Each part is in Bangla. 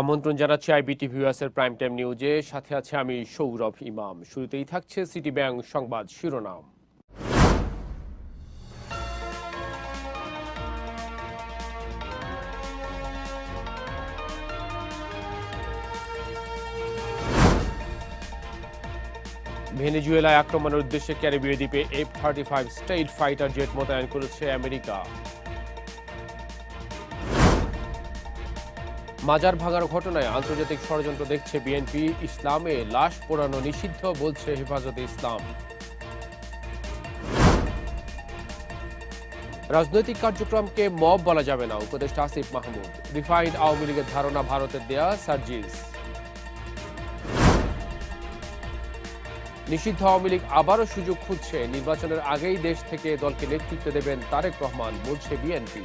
আমন্ত্রণ জানাচ্ছি আইবিটি ভিউয়ার্সের প্রাইম টাইম নিউজে। সাথে আছে আমি সৌরভ ইমাম। শুরুতেই থাকছে সিটি ব্যাংক সংবাদ শিরোনাম। ভেনেজুয়েলায় আক্রমণের উদ্দেশ্যে ক্যারিবীয় দ্বীপে F thirty five stealth fighter jet মোতায়েন করেছে আমেরিকা। মাজার ভাঙার ঘটনায় আন্তর্জাতিক ষড়যন্ত্র দেখছে বিএনপি, ইসলামে লাশ পোড়ানো নিষিদ্ধ বলছে হেফাজতে ইসলাম। রাজনৈতিক কার্যক্রমকে মব বলা যাবে না, উপদেষ্টা আসিফ মাহমুদ। রিফাইন্ড আওয়ামী লীগের ধারণা ভারতের দেয়া, সার্জিস। নিষিদ্ধ আওয়ামী লীগ আবারও সুযোগ খুঁজছে, নির্বাচনের আগেই দেশ থেকে দলকে নেতৃত্ব দেবেন তারেক রহমান, বলছে বিএনপি।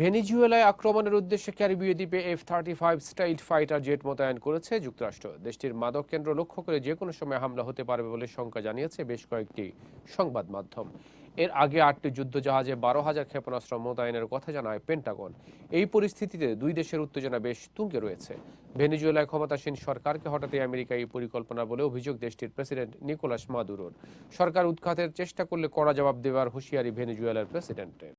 ভেনিজুয়েলায় আক্রমণের উদ্দেশ্যে ক্যারিবীয় দ্বীপে F thirty five stealth fighter jet মোতায়েন করেছে যুক্তরাষ্ট্র। দেশটির মাদক কেন্দ্র লক্ষ্য করে যে কোনো সময় হামলা হতে পারবে বলে শঙ্কা জানিয়েছে বেশ কয়েকটি সংবাদ মাধ্যম। এর আগে আটটি যুদ্ধজাহাজে বারো হাজার ক্ষেপণাস্ত্র মোতায়েনের কথা জানায় পেন্টাগন এই পরিস্থিতিতে দুই দেশের উত্তেজনা বেশ তুঙ্গে রয়েছে। ভেনিজুয়েলায় ক্ষমতাসীন সরকারকে হঠাৎই আমেরিকা এই পরিকল্পনা বলে অভিযোগ দেশটির প্রেসিডেন্ট নিকোলাস মাদুরোর। সরকার উৎখাতের চেষ্টা করলে কড়া জবাব দেওয়ার হুঁশিয়ারি ভেনিজুয়েলার প্রেসিডেন্টের।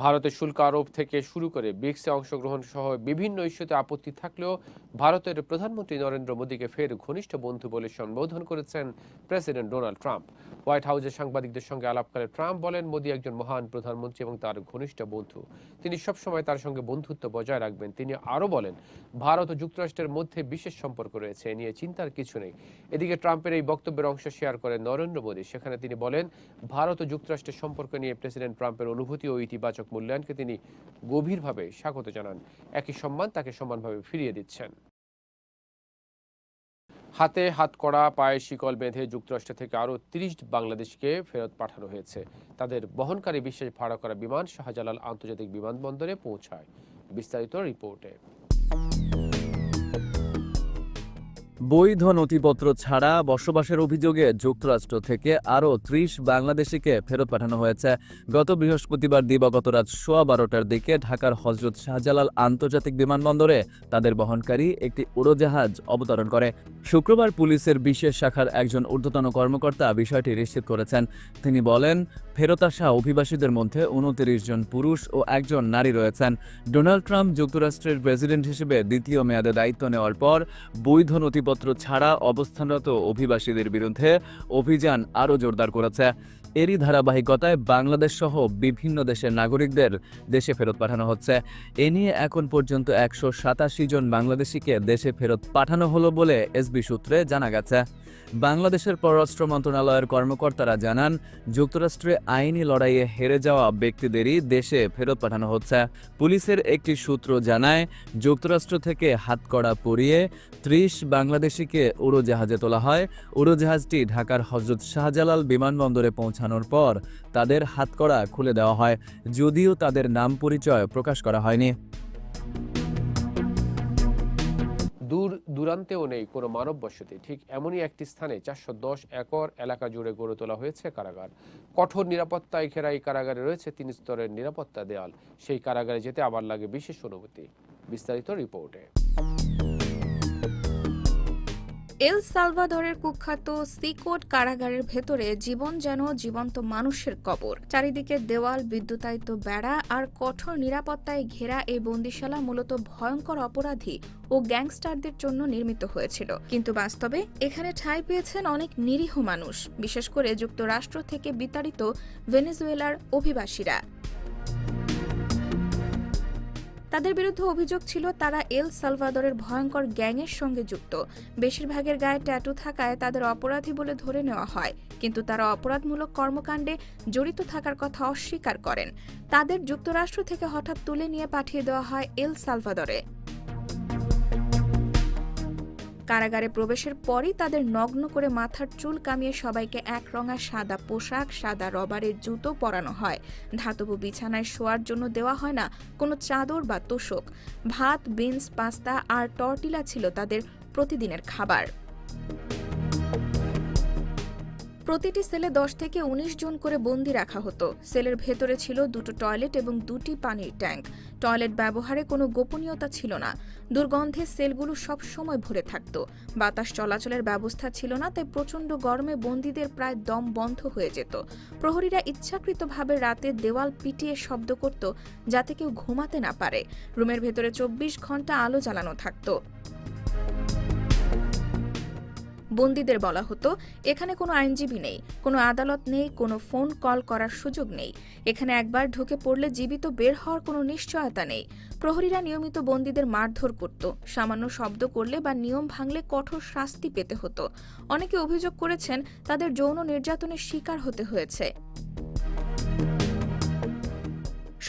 ভারতের শুল্ক আরোপ থেকে শুরু করে ব্রিক্সে অংশগ্রহণ সহ বিভিন্ন ইস্যুতে আপত্তি থাকলেও ভারতের প্রধানমন্ত্রী নরেন্দ্র মোদীকে ফের ঘনিষ্ঠ বন্ধু বলে সম্বোধন করেছেন প্রেসিডেন্ট ডোনাল্ড ট্রাম্প। হোয়াইট হাউসে সাংবাদিকদের সঙ্গে আলাপকালে ট্রাম্প বলেন, মোদী একজন মহান প্রধানমন্ত্রী এবং তার ঘনিষ্ঠ বন্ধু। তিনি সবসময় তার সঙ্গে বন্ধুত্ব বজায় রাখবেন। তিনি আরও বলেন, ভারত ও যুক্তরাষ্ট্রের মধ্যে বিশেষ সম্পর্ক রয়েছে, এ নিয়ে চিন্তার কিছু নেই। এদিকে ট্রাম্পের এই বক্তব্যের অংশ শেয়ার করেন নরেন্দ্র মোদী। সেখানে তিনি বলেন, ভারত ও যুক্তরাষ্ট্রের সম্পর্ক নিয়ে প্রেসিডেন্ট ট্রাম্পের অনুভূতি ও ইতিবাচক মূল্যায়নকে তিনি গভীরভাবে স্বাগত জানান। একই সম্মান তাকে সমানভাবে ফিরিয়ে দিচ্ছেন। হাতে হাত করা, পায়ে শিকল বেঁধে যুক্তরাষ্ট্র থেকে আরও তিরিশ বাংলাদেশকে ফেরত পাঠানো হয়েছে। তাদের বহনকারী বিশেষ ভাড়া করা বিমান শাহজালাল আন্তর্জাতিক বিমানবন্দরে পৌঁছায়। বিস্তারিত রিপোর্টে। বৈধ নথিপত্র ছাড়া বসবাসের অভিযোগে যুক্তরাষ্ট্র থেকে আরও ত্রিশ বাংলাদেশিকে ফেরত পাঠানো হয়েছে। গত বৃহস্পতিবার দিবাগত রাত সোয়া বারোটার দিকে ঢাকার হজরত শাহজালাল আন্তর্জাতিক বিমানবন্দরে তাদের বহনকারী একটি উড়োজাহাজ অবতরণ করে। শুক্রবার পুলিশের বিশেষ শাখার একজন ঊর্ধ্বতন কর্মকর্তা বিষয়টি নিশ্চিত করেছেন। তিনি বলেন, ফেরত আসা অভিবাসীদের মধ্যে উনতিরিশ জন পুরুষ ও একজন নারী রয়েছেন। ডোনাল্ড ট্রাম্প যুক্তরাষ্ট্রের প্রেসিডেন্ট হিসেবে দ্বিতীয় মেয়াদে দায়িত্ব নেওয়ার পর বৈধ নথিপত্র ছাড়া অবস্থানরত অভিবাসীদের বিরুদ্ধে অভিযান আরও জোরদার করেছে। এরই ধারাবাহিকতায় বাংলাদেশ সহ বিভিন্ন দেশের নাগরিকদের দেশে ফেরত পাঠানো হচ্ছে। এ নিয়ে এখন পর্যন্ত একশো সাতাশি জন বাংলাদেশিকে দেশে ফেরত পাঠানো হলো বলে এসবি সূত্রে জানা গেছে। বাংলাদেশের পররাষ্ট্র মন্ত্রণালয়ের কর্মকর্তারা জানান, যুক্তরাষ্ট্রে আইনি লড়াইয়ে হেরে যাওয়া ব্যক্তিদেরই দেশে ফেরত পাঠানো হচ্ছে। পুলিশের একটি সূত্র জানায়, যুক্তরাষ্ট্র থেকে হাতকড়া পরিয়ে ত্রিশ বাংলাদেশিকে উড়োজাহাজে তোলা হয়। উড়োজাহাজটি ঢাকার হজরত শাহজালাল বিমানবন্দরে পৌঁছানোর পর তাদের হাতকড়া খুলে দেওয়া হয়, যদিও তাদের নাম পরিচয় প্রকাশ করা হয়নি। দূর দূরান্তেও নেই কোনো মানব বসতি ঠিক এমনই একটি স্থানে চারশো দশ একর এলাকা জুড়ে গড়ে তোলা হয়েছে কারাগার। কঠোর নিরাপত্তায় ঘেরা এই কারাগারে রয়েছে, তিন স্তরের নিরাপত্তা দেয়াল। সেই কারাগারে যেতে আবার লাগে বিশেষ অনুমতি বিস্তারিত রিপোর্টে। এল সালভাদরের কুখ্যাত সিকোট কারাগারের ভেতরে জীবন যেন জীবন্ত মানুষের কবর। চারিদিকে দেওয়াল, বিদ্যুতায়িত বেড়া আর কঠোর নিরাপত্তায় ঘেরা এই বন্দিশালা মূলত ভয়ঙ্কর অপরাধী ও গ্যাংস্টারদের জন্য নির্মিত হয়েছিল। কিন্তু বাস্তবে এখানে ঠাঁই পেয়েছেন অনেক নিরীহ মানুষ, বিশেষ করে যুক্তরাষ্ট্র থেকে বিতাড়িত ভেনেজুয়েলার অভিবাসীরা। তাদের বিরুদ্ধে অভিযোগ ছিল তারা এল সালভাদরের ভয়ঙ্কর গ্যাংয়ের সঙ্গে যুক্ত। বেশিরভাগের গায়ে ট্যাটু থাকায় তাদের অপরাধী বলে ধরে নেওয়া হয়, কিন্তু তারা অপরাধমূলক কর্মকাণ্ডে জড়িত থাকার কথা অস্বীকার করেন। তাদের যুক্তরাষ্ট্র থেকে হঠাৎ তুলে নিয়ে পাঠিয়ে দেওয়া হয় এল সালভাদরে। কারাগারে প্রবেশের পরই তাদের নগ্ন করে মাথার চুল কামিয়ে সবাইকে একরঙা সাদা পোশাক, সাদা রবারের জুতো পরানো হয়। ধাতব বিছানায় শোয়ার জন্য দেওয়া হয় না কোনো চাদর বা তোষক। ভাত, বিনস, পাস্তা আর টর্টিলা ছিল তাদের প্রতিদিনের খাবার। প্রতিটি সেলে দশ থেকে ১৯ জন করে বন্দি রাখা হতো। সেলের ভেতরে ছিল দুটো টয়লেট এবং দুটি পানির ট্যাঙ্ক। টয়লেট ব্যবহারে কোনো গোপনীয়তা ছিল না। দুর্গন্ধে সেলগুলো সব সময় ভরে থাকত। বাতাস চলাচলের ব্যবস্থা ছিল না, তাই প্রচণ্ড গরমে বন্দীদের প্রায় দম বন্ধ হয়ে যেত। প্রহরীরা ইচ্ছাকৃতভাবে রাতে দেওয়াল পিটিয়ে শব্দ করত যাতে কেউ ঘুমাতে না পারে। রুমের ভেতরে চব্বিশ ঘণ্টা আলো জ্বালানো থাকতো। বন্দীদের বলা হতো, এখানে কোনো আইনজীবী নেই, কোনো আদালত নেই, কোনো ফোন কল করার সুযোগ নেই। এখানে একবার ঢুকে পড়লে জীবিত বের হওয়ার কোনো নিশ্চয়তা নেই। প্রহরীরা নিয়মিত বন্দীদের মারধর করত, সামান্য শব্দ করলে বা নিয়ম ভাঙলে কঠোর শাস্তি পেতে হতো। অনেকে অভিযোগ করেছেন, তাদের যৌন নির্যাতনের শিকার হতে হয়েছে।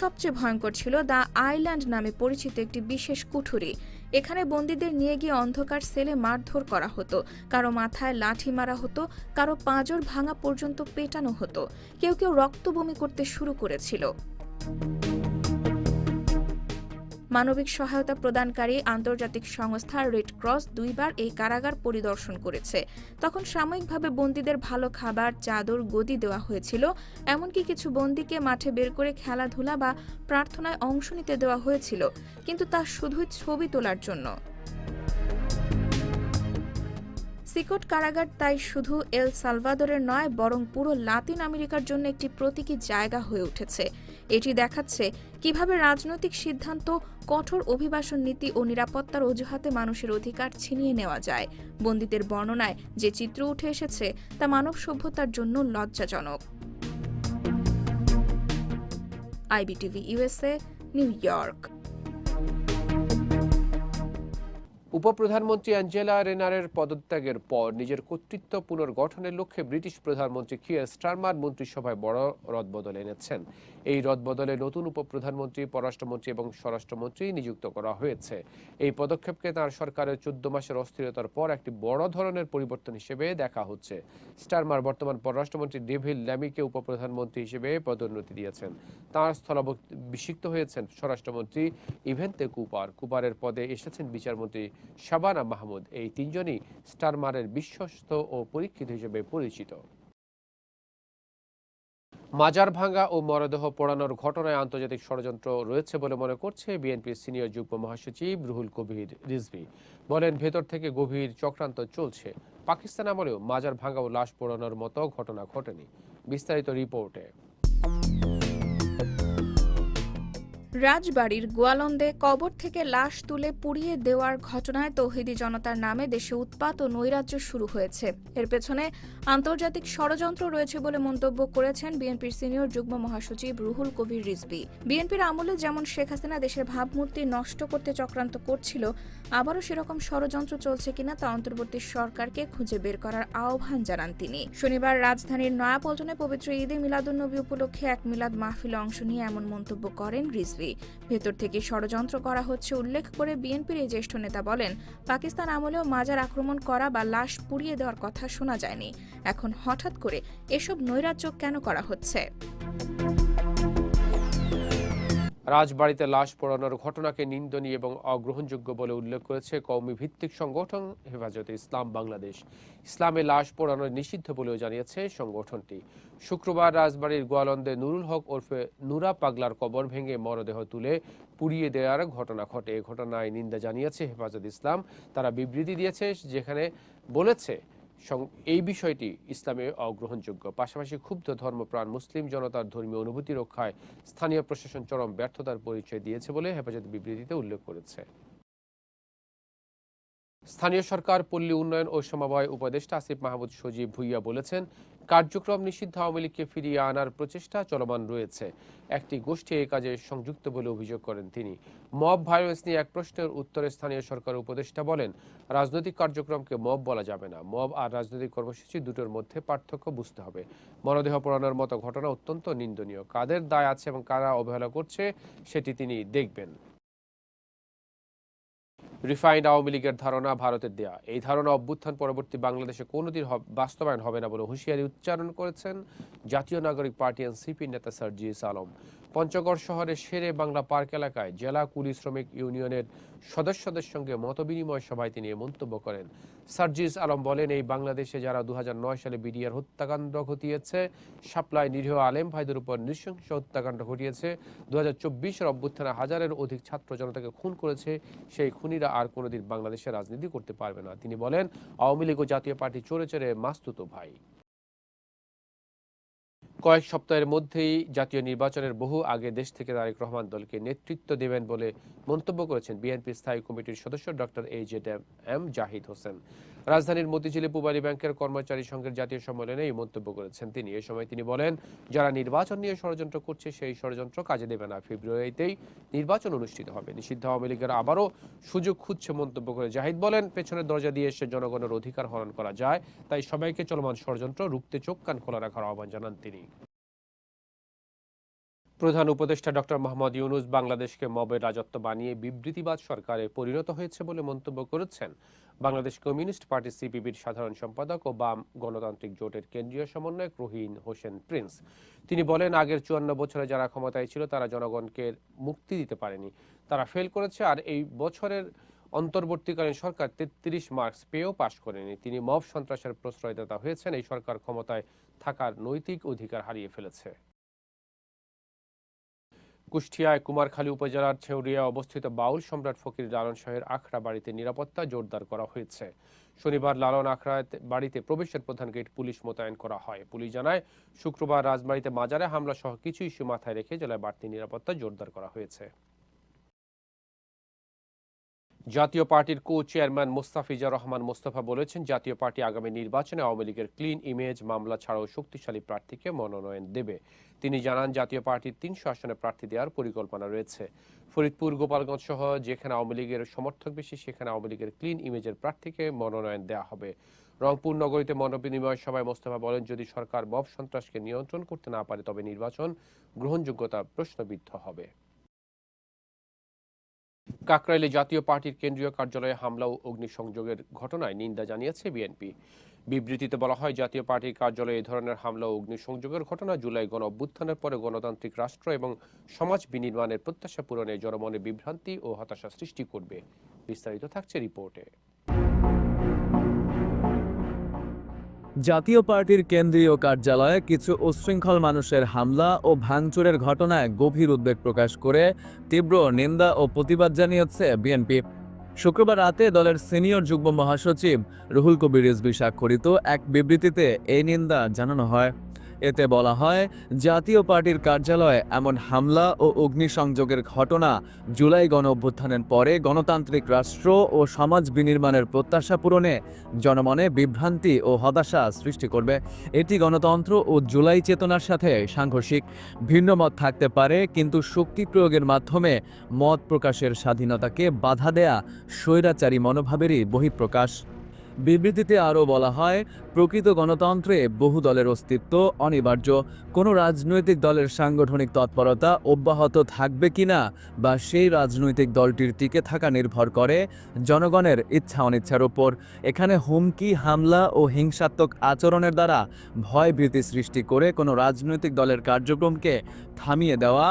সবচেয়ে ভয়ঙ্কর ছিল দ্য আইল্যান্ড নামে পরিচিত একটি বিশেষ কুঠুরি। এখানে বন্দীদের নিয়ে গিয়ে অন্ধকার সেলে মারধর করা হতো। কারও মাথায় লাঠি মারা হতো, কারও পাঁজর ভাঙা পর্যন্ত পেটানো হতো। কেউ কেউ রক্ত বমি করতে শুরু করেছিল। মানবিক সহায়তা প্রদানকারী আন্তর্জাতিক সংস্থা রেড ক্রস দুইবার এই কারাগার পরিদর্শন করেছে। তখন সাময়িকভাবে বন্দীদের ভালো খাবার, চাদর, গদি দেওয়া হয়েছিল। এমনকি কিছু বন্দীকে মাঠে বের করে খেলাধুলা বা প্রার্থনায় অংশ নিতে দেওয়া হয়েছিল। কিন্তু তা শুধুই ছবি তোলার জন্য। সিকট কারাগার তাই শুধু এল সালভাদরের নয়, বরং পুরো লাতিন আমেরিকার জন্য একটি প্রতীকী জায়গা হয়ে উঠেছে। এটি দেখাচ্ছে কীভাবে রাজনৈতিক সিদ্ধান্ত, কঠোর অভিবাসন নীতি ও নিরাপত্তার অজুহাতে মানুষের অধিকার ছিনিয়ে নেওয়া যায়। বন্দীদের বর্ণনায় যে চিত্র উঠে এসেছে, তা মানব সভ্যতার জন্য লজ্জাজনক। IBTV USA New York. উপপ্রধানমন্ত্রী Angela রেনারের পদত্যাগের পর নিজের কর্তৃত্ব পুনর্গঠনের লক্ষ্যে ব্রিটিশ প্রধানমন্ত্রী কিয়ার স্টারমার মন্ত্রিসভায় বড় রদবদল এনেছেন। এই রদবদলে নতুন উপপ্রধানমন্ত্রী, পররাষ্ট্রমন্ত্রী এবং স্বরাষ্ট্রমন্ত্রী নিযুক্ত করা হয়েছে। এই পদক্ষেপকে তার সরকারের চোদ্দ মাসের অস্থিরতার পর একটি বড় ধরনের পরিবর্তন হিসেবে দেখা হচ্ছে। স্টারমার বর্তমান পররাষ্ট্রমন্ত্রী ডেভিল ল্যামিকে উপপ্রধানমন্ত্রী হিসেবে পদোন্নতি দিয়েছেন। তাঁর স্থলাভিষিক্ত হয়েছেন স্বরাষ্ট্রমন্ত্রী ইভেন্তে কুপার। কুপারের পদে এসেছেন বিচারমন্ত্রী শাবানা মাহমুদ। এই তিনজনই স্টারমারের বিশ্বস্ত ও পরীক্ষিত হিসেবে পরিচিত। মাজার ভাঙ্গা ও মরদেহ পোড়ানোর ঘটনায় আন্তর্জাতিক ষড়যন্ত্র রয়েছে বলে মনে করছে বিএনপির সিনিয়র যুগ্ম মহাসচিব রুহুল কবির রিজভি। বলেন, ভেতর থেকে গভীর চক্রান্ত চলছে। পাকিস্তান আমলেও মাজার ভাঙ্গা ও লাশ পোড়ানোর মতো ঘটনা ঘটেনি। বিস্তারিত রিপোর্টে। রাজবাড়ির গোয়ালন্দে কবর থেকে লাশ তুলে পুড়িয়ে দেওয়ার ঘটনায় তৌহিদি জনতার নামে দেশে উৎপাত ও নৈরাজ্য শুরু হয়েছে। এর পেছনে আন্তর্জাতিক ষড়যন্ত্র রয়েছে বলে মন্তব্য করেছেন বিএনপির সিনিয়র যুগ্ম মহাসচিব রুহুল কবির রিজভি। বিএনপির আমলে যেমন শেখ হাসিনা দেশের ভাবমূর্তি নষ্ট করতে চক্রান্ত করছিল, আবারও সেরকম ষড়যন্ত্র চলছে কিনা তা অন্তর্বর্তী সরকারকে খুঁজে বের করার আহ্বান জানান তিনি। শনিবার রাজধানীর নয়াপল্টনে পবিত্র ঈদে মিলাদুন্নবী উপলক্ষে এক মিলাদ মাহফিলে অংশ নিয়ে এমন মন্তব্য করেন রিজভি। ভেতর থেকে ষড়যন্ত্র করা হচ্ছে উল্লেখ করে বিএনপির এই জ্যেষ্ঠ নেতা বলেন, পাকিস্তান আমলেও মাজার আক্রমণ করা বা লাশ পুড়িয়ে দেওয়ার কথা শোনা যায়নি। এখন হঠাৎ করে এসব নৈরাজ্য কেন করা হচ্ছে? রাজবাড়িতে লাশ পোড়ানোর ঘটনাকে নিন্দনীয় এবং অগ্রহণযোগ্য বলে উল্লেখ করেছে কওমি ভিত্তিক সংগঠন হেফাজতে ইসলাম বাংলাদেশ। ইসলামে লাশ পোড়ানো নিষিদ্ধ বলেও জানিয়েছে সংগঠনটি। শুক্রবার রাজবাড়ির গোয়ালন্দে নুরুল হক ওরফে নুরা পাগলার কবর ভেঙে মরদেহ তুলে পুড়িয়ে দেওয়ার ঘটনা ঘটে। এ ঘটনায় নিন্দা জানিয়েছে হেফাজত ইসলাম। তারা বিবৃতি দিয়েছে, যেখানে বলেছে এই বিষয়টি ইসলামে অগ্রহণযোগ্য। পাশাপাশি ক্ষুব্ধ ধর্মপ্রাণ মুসলিম জনতার ধর্মীয় অনুভূতি রক্ষায় স্থানীয় প্রশাসন চরম ব্যর্থতার পরিচয় দিয়েছে বলে হেফাজত বিবৃতিতে উল্লেখ করেছে। স্থানীয় সরকার পল্লী উন্নয়ন ও সমবায় উপদেষ্টা আসিফ মাহমুদ সজীব ভুইয়া বলেছেন কার্যক্রম নিষিদ্ধ আওয়ামী লীগকে ফিরিয়ে আনার প্রচেষ্টা চলমান রয়েছে। একটি গোষ্ঠী এই কাজে সংযুক্ত বলে অভিযোগ করেন তিনি। মব ভায়োলেন্স নিয়ে এক প্রশ্নের উত্তরে স্থানীয় সরকার উপদেষ্টা বলেন, রাজনৈতিক কার্যক্রমকে মব বলা যাবে না। মব আর রাজনৈতিক কর্মসূচি দুটোর মধ্যে পার্থক্য বুঝতে হবে। মরদেহ পোড়ানোর মতো ঘটনা অত্যন্ত নিন্দনীয়। কাদের দায় আছে এবং কারা অবহেলা করছে, সেটি তিনি দেখবেন। রিফাইন্ড আওয়ামী লীগের ধারণা ভারতের দেয়া। এই ধারণা অভ্যুত্থান পরবর্তী বাংলাদেশে কোনোদিন বাস্তবায়ন হবে না বলে হুঁশিয়ারি উচ্চারণ করেছেন জাতীয় নাগরিক পার্টি এনসিপি নেতা সার্জিস আলম। পঞ্চগড় শহরের শেরে বাংলা পার্ক এলাকায় জেলা কুলি শ্রমিক ইউনিয়নের সদস্যদের সঙ্গে মতবিনিময় সভায় তিনি মন্তব্য করেন। সার্জিস আলম বলেন, এই বাংলাদেশে যারা দুহাজার নয় সালে বিডিআর হত্যাকাণ্ড ঘটিয়েছে, সাপ্লাই নিরীহ আলেম ভাইদের উপর নৃশংস হত্যাকাণ্ড ঘটিয়েছে দু হাজার চব্বিশের অভ্যুত্থানে হাজারের অধিক ছাত্র জনতাকে খুন করেছে, সেই খুনিরা আর কোনোদিন বাংলাদেশে রাজনীতি করতে পারবে না। তিনি বলেন, আওয়ামী লীগ ও জাতীয় পার্টি চড়ে চড়ে মাস্তুতো ভাই। কয়েক সপ্তাহের মধ্যেই জাতীয় নির্বাচনের বহু আগে দেশ থেকে তারেক রহমান দলকে নেতৃত্ব দেবেন বলে মন্তব্য করেছেন বিএনপি স্থায়ী কমিটির সদস্য doctor A Z M Zahid Hossain. রাজধানীর মতিঝিলে পুবালী ব্যাংকের কর্মচারী সংঘের জাতীয় সম্মেলনে এই মন্তব্য করেছেন তিনি। এ সময় তিনি বলেন, যারা নির্বাচন নিয়ে ষড়যন্ত্র করছে, সেই ষড়যন্ত্র কাজে দেবে না। ফেব্রুয়ারিতেই নির্বাচন অনুষ্ঠিত হবে। নিষিদ্ধ আওয়ামী লীগের আবারও সুযোগ খুঁজছে মন্তব্য করে জাহিদ বলেন, পেছনের দরজা দিয়ে এসে জনগণের অধিকার হরণ করা যায়, তাই সবাইকে চলমান ষড়যন্ত্র রুখতে চোখ কান খোলা রাখার আহ্বান জানান তিনি। প্রধান উপদেষ্টা ডক্টর মোহাম্মদ ইউনুস বাংলাদেশকে মবের রাজত্ব বানিয়ে বিবৃতিবাদ সরকারে পরিণত হয়েছে বলে মন্তব্য করেছেন। বাংলাদেশ কমিউনিস্ট পার্টি সিপিবির সাধারণ সম্পাদক ও বাম গণতান্ত্রিক জোটের কেন্দ্রীয় সমন্বয়ক রহিন হোসেন প্রিন্স। তিনি বলেন, আগের চুয়ান্ন বছরে যারা ক্ষমতায় ছিল তারা জনগণকে মুক্তি দিতে পারেনি। তারা ফেল করেছে আর এই বছরের অন্তর্বর্তীকালীন সরকার তেত্রিশ মার্কস পেয়েও পাশ করেনি। তিনি মব সন্ত্রাসের প্রশ্রয়দাতা হয়েছেন। এই সরকার ক্ষমতায় থাকার নৈতিক অধিকার হারিয়ে ফেলেছে। কুষ্টিয়ায় কুমারখালী উপজেলার ছেউরিয়া অবস্থিত বাউল সম্রাট ফকির লালন শাহের আখড়া বাড়িতে নিরাপত্তা জোরদার করা হয়েছে। শনিবার লালন আখড়ায় বাড়িতে প্রবেশের প্রধান গেট পুলিশ মোতায়েন করা হয়। পুলিশ জানায়, শুক্রবার রাজবাড়িতে মাজারে হামলা সহ কিছু ইস্যু মাথায় রেখে জেলায় বাড়তি নিরাপত্তা জোরদার করা হয়েছে। জাতীয় পার্টির কো চেয়ারম্যান মোস্তাফিজা রহমান মোস্তফা বলেছেন, জাতীয় পার্টি আগামী নির্বাচনে আওয়ামী লীগের ক্লিন ইমেজ মামলা ছাড়াও শক্তিশালী প্রার্থীকে মনোনয়ন দেবে। তিনি জানান, জাতীয় পার্টির তিনশো আসনে প্রার্থী দেওয়ার পরিকল্পনা রয়েছে। ফরিদপুর, গোপালগঞ্জ সহ যেখানে আওয়ামী লীগের সমর্থক বেশি, সেখানে আওয়ামী লীগের ক্লিন ইমেজের প্রার্থীকে মনোনয়ন দেওয়া হবে। রংপুর নগরীতে মনোবিনিময় সভায় মোস্তফা বলেন, যদি সরকার মব সন্ত্রাসকে নিয়ন্ত্রণ করতে না পারে, তবে নির্বাচন গ্রহণযোগ্যতা প্রশ্নবিদ্ধ হবে। কাকরাইলে জাতীয় পার্টির কেন্দ্রীয় কার্যালয়ে হামলা ও অগ্নিসংযোগের ঘটনায় নিন্দা জানিয়েছে বিএনপি। বিবৃতিতে বলা হয়, জাতীয় পার্টির কার্যালয়ে এই ধরনের হামলা ও অগ্নিসংযোগের ঘটনা জুলাই গণ অভ্যুত্থানের পরে গণতান্ত্রিক রাষ্ট্র এবং সমাজ বিনির্মাণের প্রত্যাশা পূরণে জনমনে বিভ্রান্তি ও হতাশা সৃষ্টি করবে। বিস্তারিত থাকছে রিপোর্টে। জাতীয় পার্টির কেন্দ্রীয় কার্যালয়ে কিছু উচ্ছৃঙ্খল মানুষের হামলা ও ভাঙচুরের ঘটনায় গভীর উদ্বেগ প্রকাশ করে তীব্র নিন্দা ও প্রতিবাদ জানিয়েছে বিএনপি। শুক্রবার রাতে দলের সিনিয়র যুগ্ম মহাসচিব রুহুল কবির রিজবি স্বাক্ষরিত এক বিবৃতিতে এই নিন্দা জানানো হয়। এতে বলা হয়, জাতীয় পার্টির কার্যালয়ে এমন হামলা ও অগ্নিসংযোগের ঘটনা জুলাই গণ অভ্যুত্থানের পরে গণতান্ত্রিক রাষ্ট্র ও সমাজ বিনির্মাণের প্রত্যাশা পূরণে জনমনে বিভ্রান্তি ও হতাশা সৃষ্টি করবে। এটি গণতন্ত্র ও জুলাই চেতনার সাথে সাংঘর্ষিক। ভিন্ন মত থাকতে পারে, কিন্তু শক্তি প্রয়োগের মাধ্যমে মত প্রকাশের স্বাধীনতাকে বাধা দেয়া স্বৈরাচারী মনোভাবেরই বহিঃপ্রকাশ। বিবৃতিতে আরও বলা হয়, প্রকৃত গণতন্ত্রে বহু দলের অস্তিত্ব অনিবার্য। কোনো রাজনৈতিক দলের সাংগঠনিক তৎপরতা অব্যাহত থাকবে কিনা বা সেই রাজনৈতিক দলটির টিকে থাকা নির্ভর করে জনগণের ইচ্ছা অনিচ্ছার ওপর। এখানে হুমকি, হামলা ও হিংসাত্মক আচরণের দ্বারা ভয়ভীতি সৃষ্টি করে কোনো রাজনৈতিক দলের কার্যক্রমকে থামিয়ে দেওয়া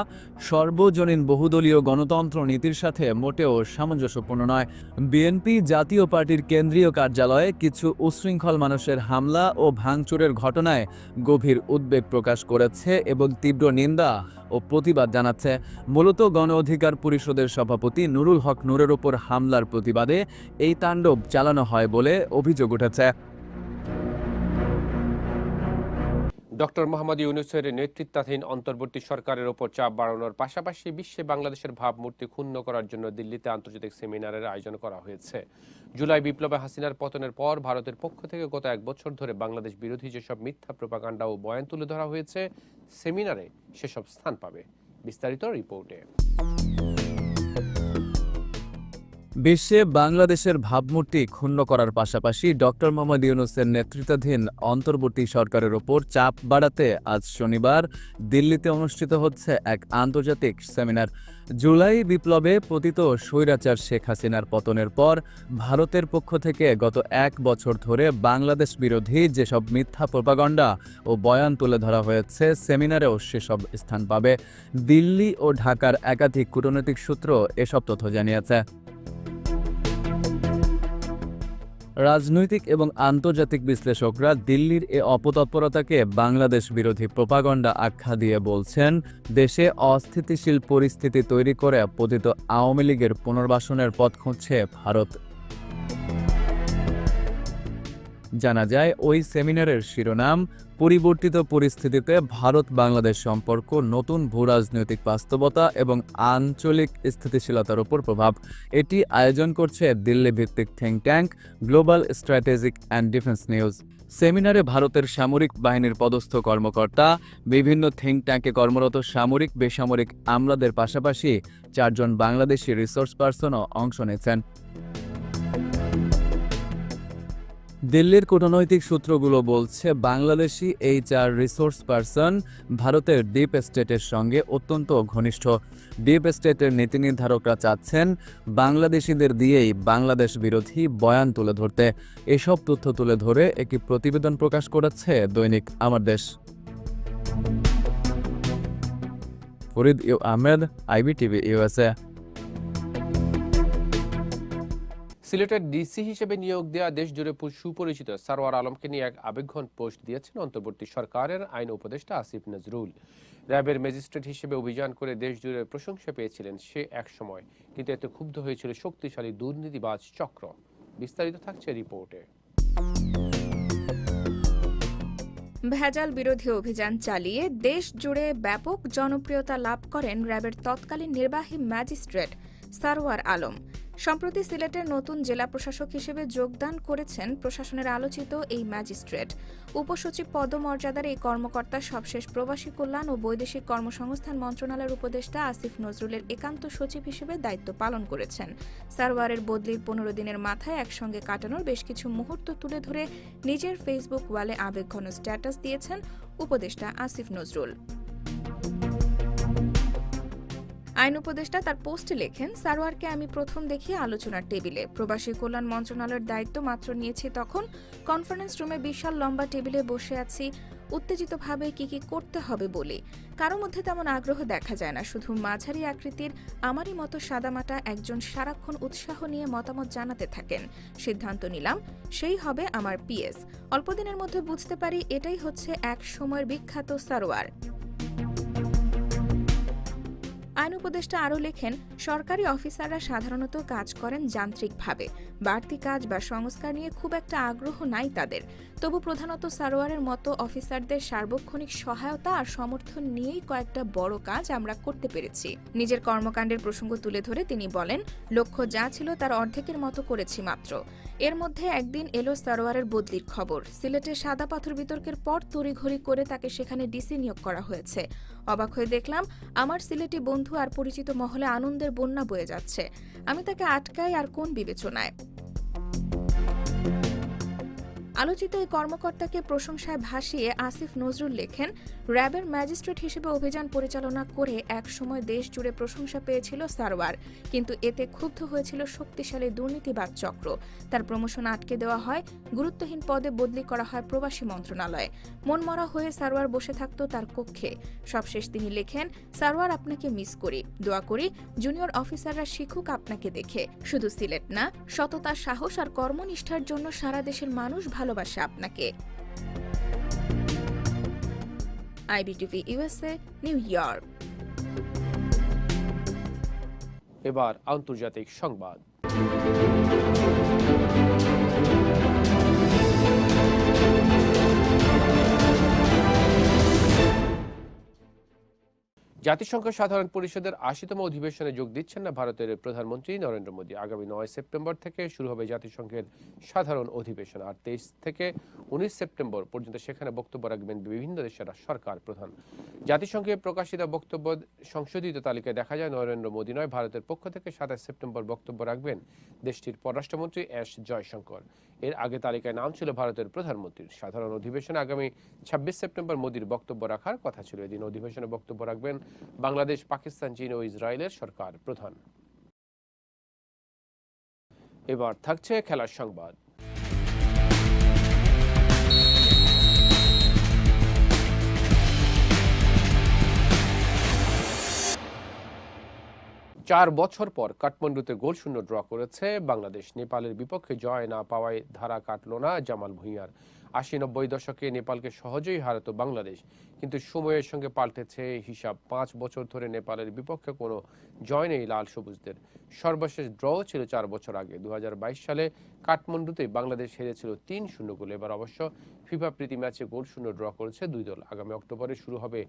সর্বজনীন বহুদলীয় গণতন্ত্র নীতির সাথে মোটেও সামঞ্জস্যপূর্ণ নয়। বিএনপি জাতীয় পার্টির কেন্দ্রীয় কার্যালয়ে কিছু উচ্ছৃঙ্খল মানুষের হামলা ও ভাঙচুরের ঘটনায় গভীর উদ্বেগ প্রকাশ করেছে এবং তীব্র নিন্দা ও প্রতিবাদ জানাচ্ছে। মূলত গণ অধিকার পরিষদের সভাপতি নুরুল হক নূরের ওপর হামলার প্রতিবাদে এই তাণ্ডব চালানো হয় বলে অভিযোগ উঠেছে। ডক্টর মোহাম্মদ ইউনুসের নেতৃত্বাধীন অন্তর্বর্তী সরকারের ওপর চাপ বাড়ানোর পাশাপাশি বিশ্বে বাংলাদেশের ভাবমূর্তি ক্ষুণ্ণ করার জন্য দিল্লিতে আন্তর্জাতিক সেমিনারের আয়োজন করা হয়েছে। জুলাই বিপ্লবে হাসিনার পতনের পর ভারতের পক্ষ থেকে গত এক বছর ধরে বাংলাদেশ বিরোধী যেসব মিথ্যা প্রপাকাণ্ডা ও বয়ান তুলে ধরা হয়েছে, সেমিনারে সেসব স্থান পাবে। বিস্তারিত রিপোর্টে। বিশ্বে বাংলাদেশের ভাবমূর্তি ক্ষুণ্ণ করার পাশাপাশি ডক্টর মোহাম্মদ ইউনুসের নেতৃত্বাধীন অন্তর্বর্তী সরকারের ওপর চাপ বাড়াতে আজ শনিবার দিল্লিতে অনুষ্ঠিত হচ্ছে এক আন্তর্জাতিক সেমিনার। জুলাই বিপ্লবে পতিত স্বৈরাচার শেখ হাসিনার পতনের পর ভারতের পক্ষ থেকে গত এক বছর ধরে বাংলাদেশ বিরোধী যেসব মিথ্যা প্রপাগণ্ডা ও বয়ান তুলে ধরা হয়েছে, সেমিনারেও সেসব স্থান পাবে। দিল্লি ও ঢাকার একাধিক কূটনৈতিক সূত্র এসব তথ্য জানিয়েছে। রাজনৈতিক এবং আন্তর্জাতিক বিশ্লেষকরা দিল্লির এ অপতৎপরতাকে বাংলাদেশ বিরোধী প্রপাগণ্ডা আখ্যা দিয়ে বলছেন, দেশে অস্থিতিশীল পরিস্থিতি তৈরি করে পতিত আওয়ামী লীগের পুনর্বাসনের পথ খুঁজছে ভারত। জানা যায়, ওই সেমিনারের শিরোনাম, পরিবর্তিত পরিস্থিতিতে ভারত বাংলাদেশ সম্পর্ক, নতুন ভূরাজনৈতিক বাস্তবতা এবং আঞ্চলিক স্থিতিশীলতার উপর প্রভাব। এটি আয়োজন করছে দিল্লি ভিত্তিক think tank global strategic and defence news সেমিনারে ভারতের সামরিক বাহিনীর পদস্থ কর্মকর্তা, বিভিন্ন থিঙ্ক ট্যাঙ্কে কর্মরত সামরিক, বেসামরিক আমলাদের পাশাপাশি চারজন বাংলাদেশি রিসোর্স পার্সনও অংশ নিয়েছেন। দিল্লির কূটনৈতিক সূত্রগুলো বলছে, বাংলাদেশি এই চার রিসোর্স পারসন ভারতের ডিপ স্টেটের সঙ্গে অত্যন্ত ঘনিষ্ঠ। ডিপ স্টেটের নীতি নির্ধারকরা চাচ্ছেন বাংলাদেশিদের দিয়েই বাংলাদেশ বিরোধী বয়ান তুলে ধরতে। এসব তথ্য তুলে ধরে একটি প্রতিবেদন প্রকাশ করেছে দৈনিক Amar Desh. Farid U Ahmed, IBTV USA সিলেটের ডিসি হিসেবে নিয়োগ দেওয়া দেশ জুড়ে সুপরিচিত সারোয়ার আলমকে নিয়ে এক আবেগঘন পোস্ট দিয়েছেন অন্তর্বর্তী সরকারের আইন উপদেষ্টা আসিফ নজরুল। র্যাবের ম্যাজিস্ট্রেট হিসেবে অভিযান করে দেশ জুড়ে প্রশংসা পেয়েছিলেন সে এক সময়। কিন্তু এতে ক্ষুব্ধ হয়েছিল শক্তিশালী দুর্নীতিবাজ চক্র। বিস্তারিত থাকছে রিপোর্টে। ভেজাল বিরোধী অভিযান চালিয়ে দেশ জুড়ে ব্যাপক জনপ্রিয়তা লাভ করেন র্যাবের তৎকালীন নির্বাহী ম্যাজিস্ট্রেট সারোয়ার আলম। সম্প্রতি সিলেটের নতুন জেলা প্রশাসক হিসেবে যোগদান করেছেন প্রশাসনের আলোচিত এই ম্যাজিস্ট্রেট। উপসচিব পদমর্যাদার এই কর্মকর্তা সবশেষ প্রবাসী কল্যাণ ও বৈদেশিক কর্মসংস্থান মন্ত্রণালয়ের উপদেষ্টা আসিফ নজরুলের একান্ত সচিব হিসেবে দায়িত্ব পালন করেছেন। সারওয়ারের বদলির পনেরো দিনের মাথায় একসঙ্গে কাটানোর বেশ কিছু মুহূর্ত তুলে ধরে নিজের ফেসবুক ওয়ালে আবেগঘন স্ট্যাটাস দিয়েছেন উপদেষ্টা আসিফ নজরুল। আইন উপদেষ্টা তার পোস্টে লেখেন, সারোয়ারকে আমি প্রথম দেখি আলোচনার টেবিলে। প্রবাসী কল্যাণ মন্ত্রণালয়ের দায়িত্ব মাত্র নিয়েছি তখন। কনফারেন্স রুমে বিশাল লম্বা টেবিলে বসে আছি। উত্তেজিতভাবে কি কি করতে হবে বলে। কারও মধ্যে তেমন আগ্রহ দেখা যায় না। শুধু মাঝারি আকৃতির, আমারই মতো সাদামাটা একজন সারাক্ষণ উৎসাহ নিয়ে মতামত জানাতে থাকেন। সিদ্ধান্ত নিলাম, সেই হবে আমার পিএস। অল্পদিনের মধ্যে বুঝতে পারি এটাই হচ্ছে এক সময়ের বিখ্যাত সারোয়ার। আইন উপদেষ্টা আরও লেখেন, সরকারি অফিসাররা সাধারণত কাজ করেন যান্ত্রিকভাবে। বাড়তি কাজ বা সংস্কার নিয়ে খুব একটা আগ্রহ নাই তাদের। তবু প্রধানত সারোয়ারের মতো অফিসারদের সার্বক্ষণিক সহায়তা আর সমর্থন নিয়েই কয়েকটা বড় কাজ আমরা করতে পেরেছি। নিজের কর্মকাণ্ডের প্রসঙ্গ তুলে ধরে তিনি বলেন, লক্ষ্য যা ছিল তার অর্ধেকের মতো করেছি মাত্র। এর মধ্যে একদিন এলো সারোয়ারের বদলির খবর। সিলেটে সাদা পাথর বিতর্কের পর তড়িঘড়ি করে তাকে সেখানে ডিসি নিয়োগ করা হয়েছে। অবাক হয়ে দেখলাম, আমার সিলেটি বন্ধু আর পরিচিত মহলে আনন্দের বন্যা বয়ে যাচ্ছে। আমি তাকে আটকাই আর কোন বিবেচনায়? আলোচিত এই কর্মকর্তাকে প্রশংসায় ভাসিয়ে আসিফ নজরুল লেখেন, র্যাবের ম্যাজিস্ট্রেট হিসেবে অভিযান পরিচালনা করে এক সময় দেশ জুড়ে প্রশংসা পেয়েছিল সারওয়ার কিন্তু এতে ক্ষুব্ধ হয়েছিল শক্তিশালী দুর্নীতিবাদ চক্র। তার প্রমোশন আটকে দেওয়া হয়, গুরুত্বহীন পদে বদলি করা হয় প্রবাসী মন্ত্রণালয়ে। মনমরা হয়ে সারওয়ার বসে থাকতো তার কক্ষে। সবশেষ তিনি লেখেন সারওয়ার আপনাকে মিস করি। দোয়া করি, জুনিয়র অফিসাররা শিখুক আপনাকে দেখে। শুধু সিলেট না সততা সাহস আর কর্মনিষ্ঠার জন্য সারা দেশের মানুষ ভালোবাসে আপনাকে। IBTV USA New York. এবার আন্তর্জাতিক সংবাদ। জাতিসংঘ সাধারণ পরিষদের আশিতম অধিবেশনে যোগ দিচ্ছেন না ভারতের প্রধানমন্ত্রী নরেন্দ্র মোদী। আগামী নয় সেপ্টেম্বর থেকে শুরু হবে জাতিসংঘের সাধারণ অধিবেশন। আর তেইশ থেকে উনিশ সেপ্টেম্বর পর্যন্ত সেখানে বক্তব্য রাখবেন বিভিন্ন দেশের সরকার প্রধান। জাতিসংঘে প্রকাশিত বক্তব্য সংশোধিত তালিকায় দেখা যায়, নরেন্দ্র মোদী নয়, ভারতের পক্ষ থেকে সাতাশ সেপ্টেম্বর বক্তব্য রাখবেন দেশটির পররাষ্ট্রমন্ত্রী এস জয়শঙ্কর। এর আগে তালিকায় নাম ছিল ভারতের প্রধানমন্ত্রীর। সাধারণ অধিবেশনে আগামী ছাব্বিশ সেপ্টেম্বর মোদীর বক্তব্য রাখার কথা ছিল। এদিন অধিবেশনে বক্তব্য রাখবেন বাংলাদেশ, পাকিস্তান, চীন ও ইসরায়েলের সরকার প্রধান। এবার থাকছে খেলার সংবাদ। চার বছর পর কাঠমান্ডুতে গোলশূন্য ড্র করেছে। বাংলাদেশ নেপালের বিপক্ষে জয় না পাওয়ায় ধারা কাটল না জামাল ভুঁইয়ার। আশি নব্বই দশকে নেপালকে সহজেই হারাতো বাংলাদেশ, কিন্তু সময়ের সঙ্গে পাল্টেছে হিসাব। পাঁচ বছর ধরে নেপালের বিপক্ষে কোনো জয় নেই লাল সবুজদের। সর্বশেষ ড্র ছিল চার বছর আগে। দু হাজার বাইশ সালে কাঠমান্ডুতে বাংলাদেশ হেরেছিল তিন শূন্য গোলে। এবার অবশ্য ফিফা প্রীতি ম্যাচে গোল শূন্য ড্র করেছে দুই দল। আগামী অক্টোবরে শুরু হবে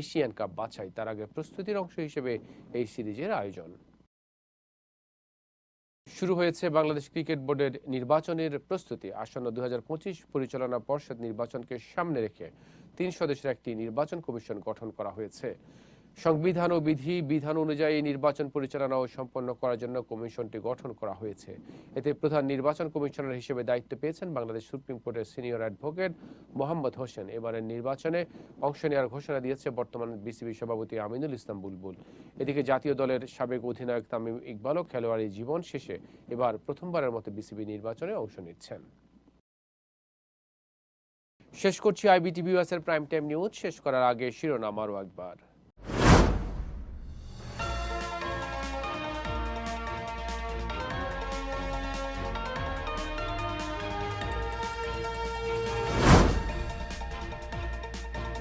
এশিয়ান কাপ বাছাই, তার আগে প্রস্তুতির অংশ হিসেবে এই সিরিজের আয়োজন। শুরু হয়েছে বাংলাদেশ ক্রিকেট বোর্ডের নির্বাচনের প্রস্তুতি। আসন্ন দুই হাজার পঁচিশ পরিচালনা পর্ষদ নির্বাচনকে সামনে রেখে তিন সদস্যের একটি নির্বাচন কমিশন গঠন করা হয়েছে। সংবিধান ও বিধি, বিধান অনুযায়ী নির্বাচন পরিচালনা ও সম্পন্ন করার জন্য কমিশনটি গঠন করা হয়েছে। এতে প্রধান নির্বাচন কমিশনার হিসেবে দায়িত্ব পেয়েছেন বাংলাদেশ সুপ্রিম কোর্টের সিনিয়র অ্যাডভোকেট মোহাম্মদ হোসেন। এবারের নির্বাচনে অংশ নেওয়ার ঘোষণা দিয়েছে বর্তমান বিসিবি সভাপতি আমিনুল ইসলাম বুলবুল। এদিকে জাতীয় দলের সাবেক অধিনায়ক তামিম ইকবালও খেলোয়াড়ি জীবন শেষে এবার প্রথমবারের মতো বিসিবি নির্বাচনে অংশ নিচ্ছেন। শেষ করছি আইবিটিভি এর প্রাইম টাইম নিউজ। শেষ করার আগে শিরোনাম আরও একবার।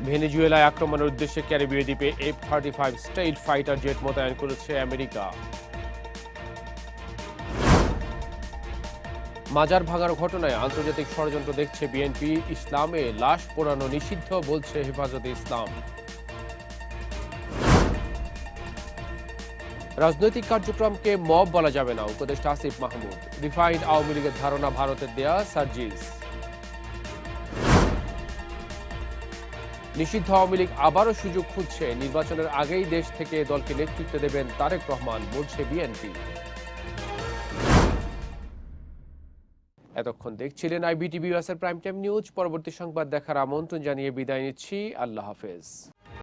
ভেনেজুয়েলায় আক্রমণের উদ্দেশ্যে ক্যারিবীয় দ্বীপে F thirty five stealth fighter jet মোতায়েন করেছে আমেরিকা। মাজার ভাঙার ঘটনায় আন্তর্জাতিক ষড়যন্ত্র দেখছে বিএনপি, ইসলামে লাশ পোড়ানো নিষিদ্ধ, বলছে হেফাজতে ইসলাম। রাজনৈতিক কার্যক্রমকে মব বলা যাবে না, উপদেষ্টা আসিফ মাহমুদ। রিফাইন্ড আওয়ামী লীগের ধারণা ভারতের দেয়া, সার্জিস। নিষিদ্ধ আওয়ামী লীগ আবারও সুযোগ খুঁজছে। নির্বাচনের আগেই দেশ থেকে দলকে নেতৃত্ব দেবেন তারেক রহমান, বলছে বিএনপি। এতক্ষণ দেখছিলেন আইবিটিভি প্রাইম টাইম নিউজ পরবর্তী সংবাদ দেখার আমন্ত্রণ জানিয়ে বিদায় নিচ্ছি। আল্লাহ হাফেজ।